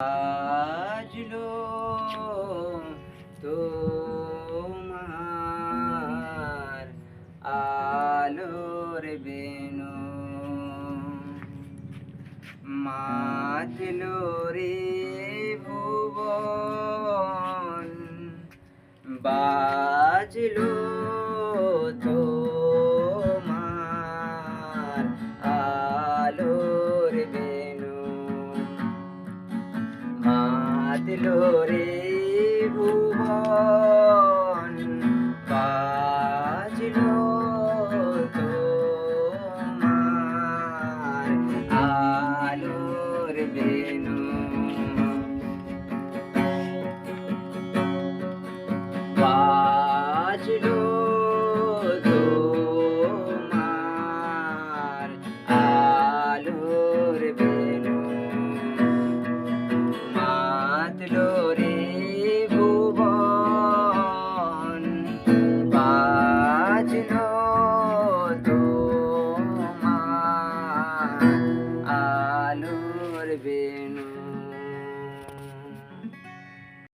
বাজলো তোমার আলোর বেনু মাতলো রে ভুবন বাজলো মাতলো রে ভুবন বাজল তোমার আলোর বেনু। আলোর বেনু